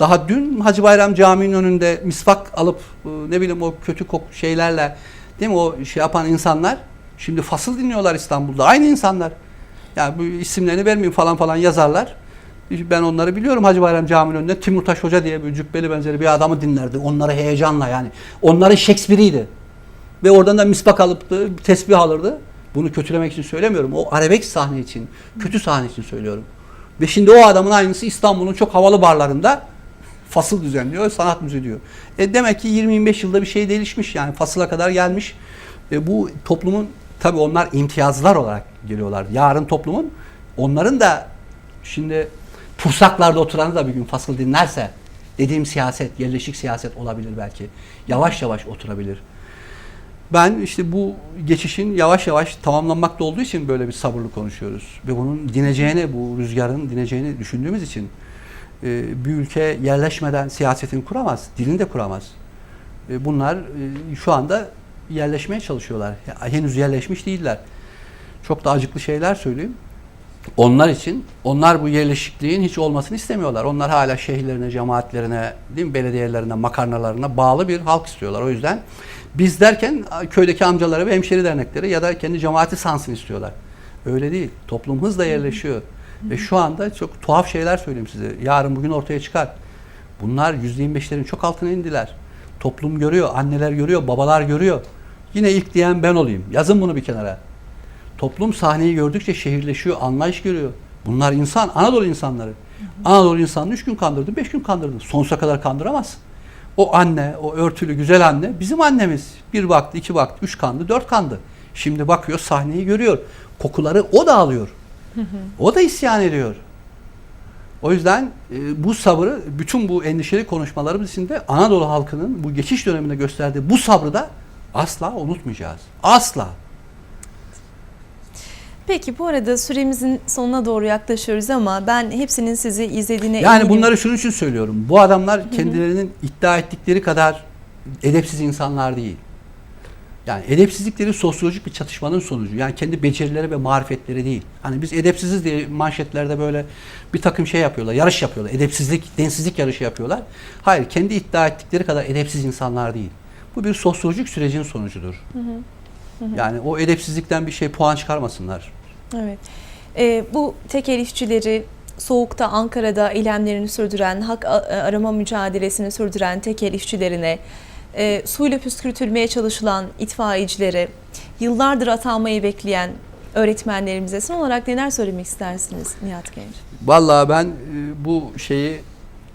Daha dün Hacı Bayram Camii'nin önünde misvak alıp e, ne bileyim o kötü kok şeylerle değil mi o şey yapan insanlar şimdi fasıl dinliyorlar İstanbul'da. Aynı insanlar. Yani bu isimlerini vermeyeyim falan falan yazarlar. Ben onları biliyorum Hacı Bayram Camii'nin önünde Timurtaş Hoca diye bir cübbeli benzeri bir adamı dinlerdi. Onları heyecanla yani. Onların Shakespeare'iydi. Ve oradan da misbak alıp da tesbih alırdı. Bunu kötülemek için söylemiyorum. O arabesk sahne için, kötü sahne için söylüyorum. Ve şimdi o adamın aynısı İstanbul'un çok havalı barlarında fasıl düzenliyor, sanat müziği diyor. E demek ki 20-25 yılda bir şey değişmiş yani fasıla kadar gelmiş. E bu toplumun tabii onlar imtiyazlar olarak geliyorlar. Yarın toplumun onların da şimdi pursaklarda oturanı da bir gün fasıl dinlerse dediğim siyaset, yerleşik siyaset olabilir belki. Yavaş yavaş oturabilir. Ben işte bu geçişin yavaş yavaş tamamlanmakta olduğu için böyle bir sabırlı konuşuyoruz. Ve bunun dineceğini, bu rüzgarın dineceğini düşündüğümüz için e, bir ülke yerleşmeden siyasetini kuramaz, dilini de kuramaz. E, bunlar e, şu anda yerleşmeye çalışıyorlar. Henüz yerleşmiş değiller. Çok da acıklı şeyler söyleyeyim. Onlar için, onlar bu yerleşikliğin hiç olmasını istemiyorlar. Onlar hala şehirlerine, cemaatlerine, değil mi, belediyelerine, makarnalarına bağlı bir halk istiyorlar. O yüzden biz derken köydeki amcalara ve hemşeri dernekleri ya da kendi cemaati sansın istiyorlar. Öyle değil. Toplum hızla yerleşiyor. Ve şu anda çok tuhaf şeyler söyleyeyim size. Yarın bugün ortaya çıkar. Bunlar %25'lerin çok altına indiler. Toplum görüyor, anneler görüyor, babalar görüyor. Yine ilk diyen ben olayım. Yazın bunu bir kenara. Toplum sahneyi gördükçe şehirleşiyor, anlayış görüyor. Bunlar insan, Anadolu insanları. Anadolu insanını üç gün kandırdı, beş gün kandırdı. Sonsuza kadar kandıramaz. O anne, o örtülü güzel anne bizim annemiz. Bir baktı, iki baktı, üç kandı, dört kandı. Şimdi bakıyor, sahneyi görüyor. Kokuları o da alıyor. O da isyan ediyor. O yüzden e, bu sabrı, bütün bu endişeli konuşmalarımız içinde Anadolu halkının bu geçiş döneminde gösterdiği bu sabrı da asla unutmayacağız. Asla. Peki bu arada süremizin sonuna doğru yaklaşıyoruz ama ben hepsinin sizi izlediğine Yani eminim. bunları şunun için söylüyorum. Bu adamlar kendilerinin iddia ettikleri kadar edepsiz insanlar değil. Yani edepsizlikleri sosyolojik bir çatışmanın sonucu. Yani kendi becerileri ve marifetleri değil. Hani biz edepsiziz diye manşetlerde böyle bir takım şey yapıyorlar, yarış yapıyorlar. Edepsizlik, densizlik yarışı yapıyorlar. Hayır, kendi iddia ettikleri kadar edepsiz insanlar değil. Bu bir sosyolojik sürecin sonucudur. Yani o edepsizlikten bir şey puan çıkarmasınlar. Evet. Ee, bu tekel işçileri soğukta Ankara'da eylemlerini sürdüren, hak arama mücadelesini sürdüren tekel işçilerine, e, suyla püskürtülmeye çalışılan itfaiyecilere, yıllardır atanmayı bekleyen öğretmenlerimize son olarak neler söylemek istersiniz Nihat Genç? Vallahi ben e, bu şeyi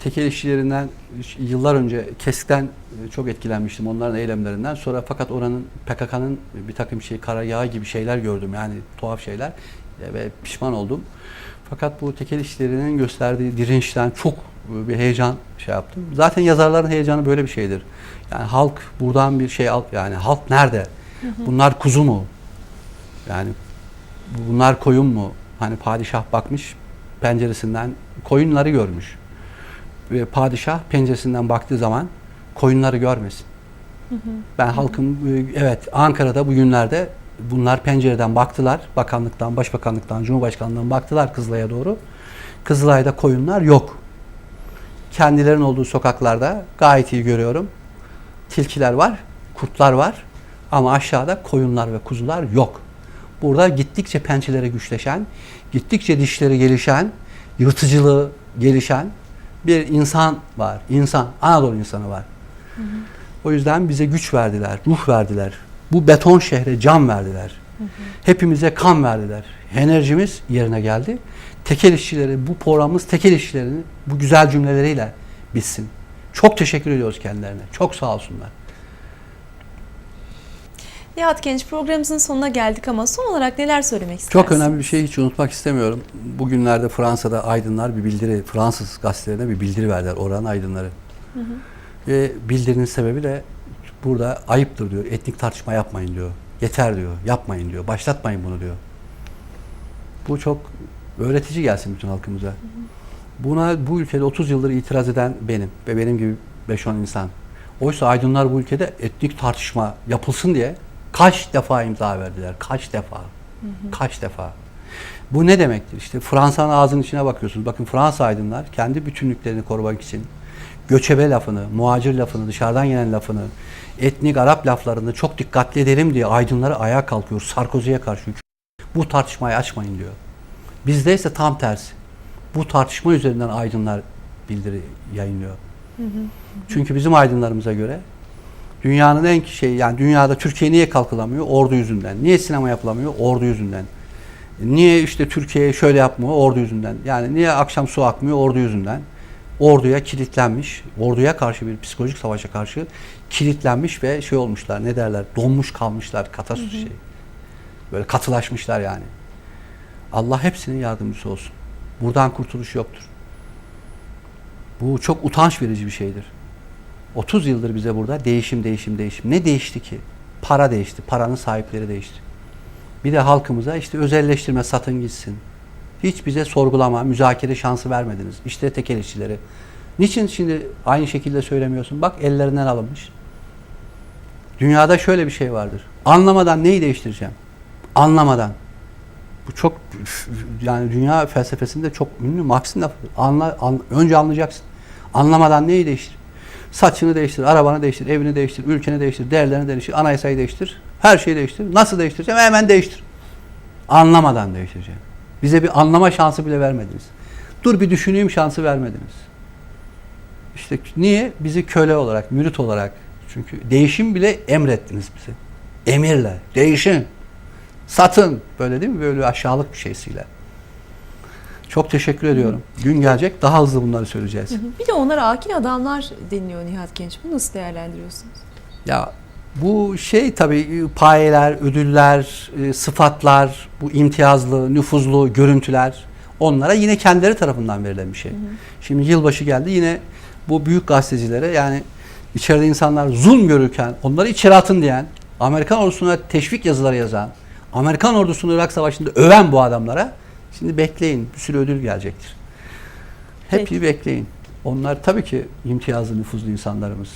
tekel işçilerinden yıllar önce KESK'ten e, çok etkilenmiştim onların eylemlerinden. Sonra fakat oranın PKK'nın bir takım şey karargahı gibi şeyler gördüm yani tuhaf şeyler E, ve pişman oldum. Fakat bu tekel işçilerinin gösterdiği dirençten çok bir heyecan şey yaptım. Zaten yazarların heyecanı böyle bir şeydir. Yani halk buradan bir şey al yani halk nerede? Bunlar kuzu mu? Yani bunlar koyun mu? Hani padişah bakmış penceresinden koyunları görmüş. Ve padişah penceresinden baktığı zaman koyunları görmesin. Ben halkım evet Ankara'da bugünlerde bunlar pencereden baktılar. Bakanlıktan, başbakanlıktan, cumhurbaşkanlığından baktılar Kızılay'a doğru. Kızılay'da koyunlar yok. Kendilerinin olduğu sokaklarda gayet iyi görüyorum. Tilkiler var, kurtlar var ama aşağıda koyunlar ve kuzular yok. Burada gittikçe pençeleri güçleşen, gittikçe dişleri gelişen, yırtıcılığı gelişen bir insan var. İnsan, Anadolu insanı var. O yüzden bize güç verdiler, ruh verdiler. Bu beton şehre can verdiler. Hepimize kan verdiler. Enerjimiz yerine geldi. Tekel işçileri, bu programımız tekel işçilerinin bu güzel cümleleriyle bitsin. Çok teşekkür ediyoruz kendilerine. Çok sağ olsunlar. Nihat Genç programımızın sonuna geldik ama son olarak neler söylemek istersiniz? Çok önemli bir şey hiç unutmak istemiyorum. Bugünlerde Fransa'da aydınlar bir bildiri, Fransız gazetelerine bir bildiri verdiler oranın aydınları. Ve bildirinin sebebi de burada ayıptır diyor. Etnik tartışma yapmayın diyor. Yeter diyor. Yapmayın diyor. Başlatmayın bunu diyor. Bu çok öğretici gelsin bütün halkımıza. Buna bu ülkede 30 yıldır itiraz eden benim ve benim gibi 5-10 insan. Oysa aydınlar bu ülkede etnik tartışma yapılsın diye kaç defa imza verdiler. Kaç defa. Kaç defa. Bu ne demektir? İşte Fransa'nın ağzının içine bakıyorsunuz. Bakın Fransa aydınlar kendi bütünlüklerini korumak için, göçebe lafını, muhacir lafını, dışarıdan gelen lafını, etnik Arap laflarını çok dikkatli edelim diye aydınları ayağa kalkıyor Sarkozy'ye karşı. Bu tartışmayı açmayın diyor. Bizde ise tam tersi. Bu tartışma üzerinden aydınlar bildiri yayınlıyor. Çünkü bizim aydınlarımıza göre dünyanın en şey yani dünyada Türkiye niye kalkılamıyor? Ordu yüzünden. Niye sinema yapılamıyor? Ordu yüzünden. Niye işte Türkiye şöyle yapmıyor? Ordu yüzünden. Yani niye akşam su akmıyor? Ordu yüzünden. Orduya kilitlenmiş, orduya karşı bir psikolojik savaşa karşı kilitlenmiş ve şey olmuşlar ne derler donmuş kalmışlar katasus şey. Böyle katılaşmışlar yani. Allah hepsinin yardımcısı olsun. Buradan kurtuluş yoktur. Bu çok utanç verici bir şeydir. 30 yıldır bize burada değişim değişim değişim. Ne değişti ki? Para değişti. Paranın sahipleri değişti. Bir de halkımıza işte özelleştirme satın gitsin. Hiç bize sorgulama, müzakere şansı vermediniz. İşte tekel işçileri. Niçin şimdi aynı şekilde söylemiyorsun? Bak ellerinden alınmış. Dünyada şöyle bir şey vardır. Anlamadan neyi değiştireceğim? Anlamadan. Bu çok yani dünya felsefesinde çok ünlü Marx'ın lafı. Anla, an- önce anlayacaksın. Anlamadan neyi değiştir? Saçını değiştir, arabanı değiştir, evini değiştir, ülkeni değiştir, değerlerini değiştir, anayasayı değiştir. Her şeyi değiştir. Nasıl değiştireceğim? Hemen değiştir. Anlamadan değiştireceğim. Bize bir anlama şansı bile vermediniz. Dur bir düşüneyim şansı vermediniz. İşte niye? Bizi köle olarak, mürit olarak. Çünkü değişim bile emrettiniz bize. Emirle. Değişin. Satın. Böyle değil mi? Böyle aşağılık bir şeysiyle. Çok teşekkür ediyorum. Gün gelecek daha hızlı bunları söyleyeceğiz. Bir de onlara akil adamlar deniliyor Nihat Genç. Bunu nasıl değerlendiriyorsunuz? Ya bu şey tabii payeler, ödüller, e, sıfatlar, bu imtiyazlı, nüfuzlu görüntüler onlara yine kendileri tarafından verilen bir şey. Şimdi yılbaşı geldi yine bu büyük gazetecilere yani içeride insanlar zulm görürken onları içeri atın diyen, Amerikan ordusuna teşvik yazıları yazan, Amerikan ordusunu Irak Savaşı'nda öven bu adamlara şimdi bekleyin bir sürü ödül gelecektir. Hep Peki. bekleyin. Onlar tabii ki imtiyazlı nüfuzlu insanlarımız.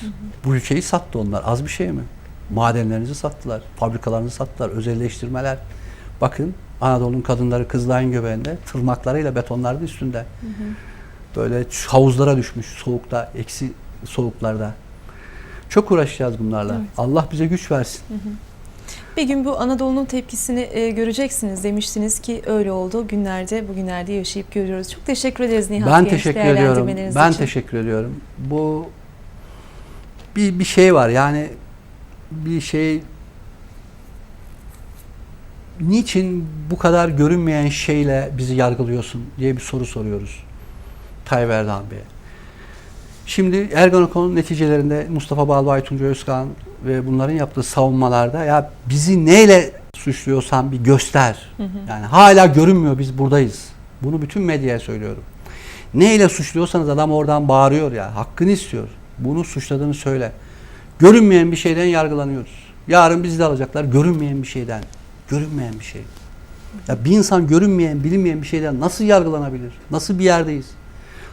Bu ülkeyi sattı onlar. Az bir şey mi? Madenlerinizi sattılar, fabrikalarınızı sattılar, özelleştirmeler. Bakın Anadolu'nun kadınları Kızılay'ın göbeğinde tırnaklarıyla betonların üstünde. Böyle havuzlara düşmüş soğukta, eksi soğuklarda. Çok uğraşacağız bunlarla. Evet. Allah bize güç versin. Bir gün bu Anadolu'nun tepkisini e, göreceksiniz demiştiniz ki öyle oldu. Günlerde bugünlerde yaşayıp görüyoruz. Çok teşekkür ederiz Nihat ben Genç teşekkür ediyorum. Ben için. teşekkür ediyorum. Bu bir bir şey var. Yani bir şey niçin bu kadar görünmeyen şeyle bizi yargılıyorsun diye bir soru soruyoruz. Tayyip Erdoğan Bey'e. Şimdi Ergenekon'un neticelerinde Mustafa Balbay, Tuncay Özkan ve bunların yaptığı savunmalarda ya bizi neyle suçluyorsan bir göster. Yani hala görünmüyor biz buradayız. Bunu bütün medyaya söylüyorum. Neyle suçluyorsanız adam oradan bağırıyor ya. Hakkını istiyor. Bunu suçladığını söyle. Görünmeyen bir şeyden yargılanıyoruz. Yarın bizi de alacaklar görünmeyen bir şeyden. Görünmeyen bir şey. Ya bir insan görünmeyen, bilinmeyen bir şeyden nasıl yargılanabilir? Nasıl bir yerdeyiz?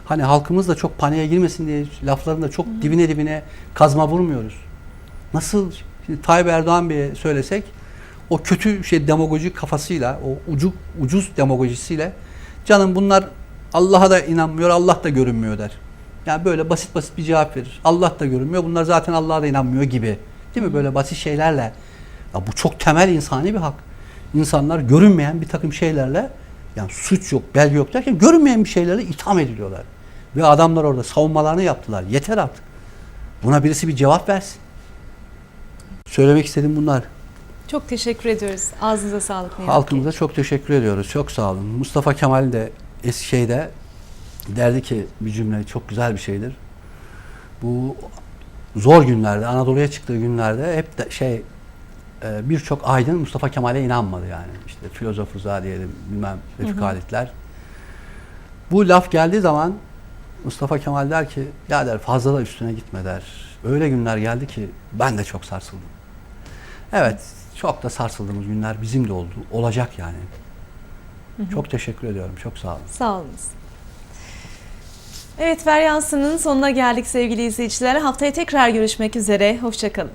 Hani halkımız da çok paniğe girmesin diye laflarında çok dibine dibine kazma vurmuyoruz. Nasıl şimdi Tayyip Erdoğan Bey'e söylesek o kötü şey demagoji kafasıyla, o ucu, ucuz demagojisiyle canım bunlar Allah'a da inanmıyor, Allah da görünmüyor der. Yani böyle basit basit bir cevap verir. Allah da görünmüyor, bunlar zaten Allah'a da inanmıyor gibi. Değil mi? Böyle basit şeylerle. Ya bu çok temel insani bir hak. İnsanlar görünmeyen bir takım şeylerle yani suç yok, belge yok derken görünmeyen bir şeylerle itham ediliyorlar. Ve adamlar orada savunmalarını yaptılar. Yeter artık. Buna birisi bir cevap versin. Söylemek istediğim bunlar. Çok teşekkür ediyoruz. Ağzınıza sağlık Halkımıza çok teşekkür ediyoruz. Çok sağ olun. Mustafa Kemal de Eskişehir'de derdi ki bir cümle çok güzel bir şeydir. Bu zor günlerde, Anadolu'ya çıktığı günlerde hep de şey e, birçok aydın Mustafa Kemal'e inanmadı yani. İşte filozof Rıza diyelim, bilmem Refik Halitler. Bu laf geldiği zaman Mustafa Kemal der ki ya der fazla da üstüne gitme der. Öyle günler geldi ki ben de çok sarsıldım. Evet, çok da sarsıldığımız günler bizim de oldu. Olacak yani. Çok teşekkür ediyorum. Çok sağ olun. Sağ olunuz. Evet Feryansı'nın sonuna geldik sevgili izleyiciler. Haftaya tekrar görüşmek üzere. Hoşçakalın.